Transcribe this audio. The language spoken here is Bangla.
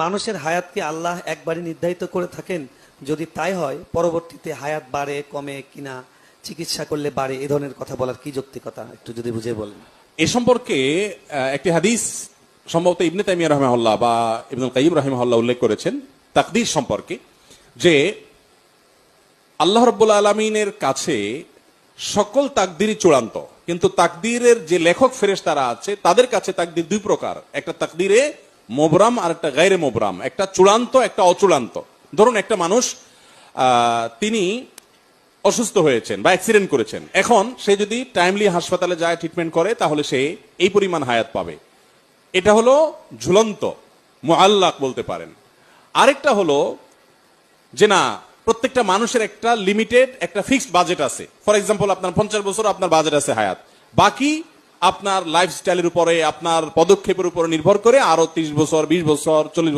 মানুষের হায়াতকে আল্লাহ একবারই নির্ধারিত করে থাকেন? যদি তাই হয়, পরবর্তীতে হায়াত বাড়ে, কমে কিনা, চিকিৎসা করলে বাড়ে, এ ধরনের কথা বলার কি যৌক্তিকতা? একটু যদি বুঝে বলেন। এ সম্পর্কে একটি হাদিস সম্ভবত ইবনে তাইমিয়া রহমাল্লাহ বা ইবনুল কাইম রহিমাল্লাহ উল্লেখ করেছেন, তাকদির সম্পর্কে, যে আল্লাহ রব্বুল আলমিনের কাছে সকল তাকদিরই চূড়ান্ত, কিন্তু তাকদিরের যে লেখক ফেরেশ তারা আছে, তাদের কাছে তাকদির দুই প্রকার। একটা তাকদিরে মোবরাম আর একটা গায়রে মোবরাম, একটা চূড়ান্ত, একটা অচূড়ান্ত। ধরুন একটা মানুষ তিনি অসুস্থ হয়েছেন বা অ্যাক্সিডেন্ট করেছেন। এখন সে যদি টাইমলি হাসপাতালে যায় ট্রিটমেন্ট করে, তাহলে সে এই পরিমাণ হায়াত পাবে। এটা হলো ঝুলন্ত মোয়াল্লাক বলতে পারেন। আরেকটা হলো যে না, প্রত্যেকটা মানুষের একটা লিমিটেড একটা ফিক্সড বাজেট আছে। ফর এক্সাম্পল আপনার পঞ্চাশ বছর আপনার বাজেট আছে হায়াত। বাকি আপনার লাইফস্টাইলের উপরে আপনার পদক্ষেপের উপরে নির্ভর করে আরও ত্রিশ বছর বিশ বছর চল্লিশ